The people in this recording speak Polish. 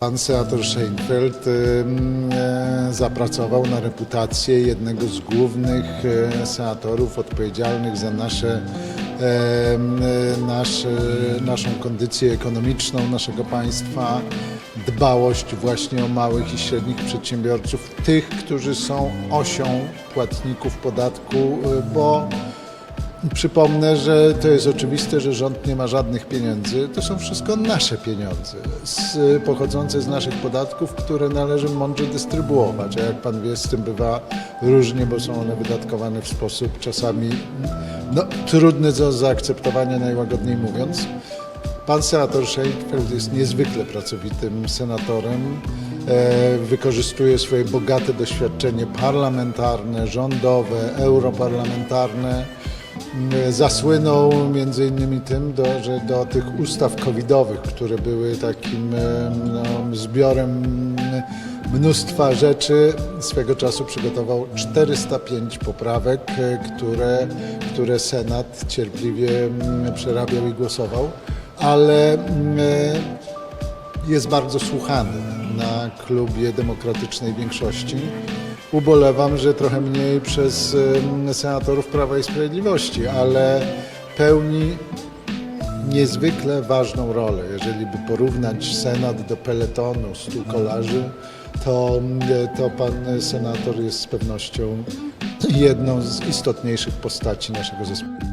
Pan senator Scheinfeld e, zapracował na reputację jednego z głównych e, senatorów odpowiedzialnych za nasze, e, nasze, naszą kondycję ekonomiczną naszego państwa, dbałość właśnie o małych i średnich przedsiębiorców, tych, którzy są osią płatników podatku, e, bo Przypomnę, że to jest oczywiste, że rząd nie ma żadnych pieniędzy. To są wszystko nasze pieniądze, z, pochodzące z naszych podatków, które należy mądrze dystrybuować. A jak pan wie, z tym bywa różnie, bo są one wydatkowane w sposób czasami no, trudny do zaakceptowania, najłagodniej mówiąc. Pan senator Scheinfeld jest niezwykle pracowitym senatorem. E, wykorzystuje swoje bogate doświadczenie parlamentarne, rządowe, europarlamentarne. M, Zasłynął między innymi tym, do, że do tych ustaw covidowych, które były takim no, zbiorem mnóstwa rzeczy, swego czasu przygotował 405 poprawek, e, które, które Senat cierpliwie przerabiał i głosował, ale e, jest bardzo słuchany na klubie demokratycznej większości. Ubolewam, że trochę mniej przez senatorów Prawa i Sprawiedliwości, ale pełni niezwykle ważną rolę. Jeżeli by porównać Senat do peletonu stu kolarzy, to, to pan senator jest z pewnością jedną z istotniejszych postaci naszego zespołu.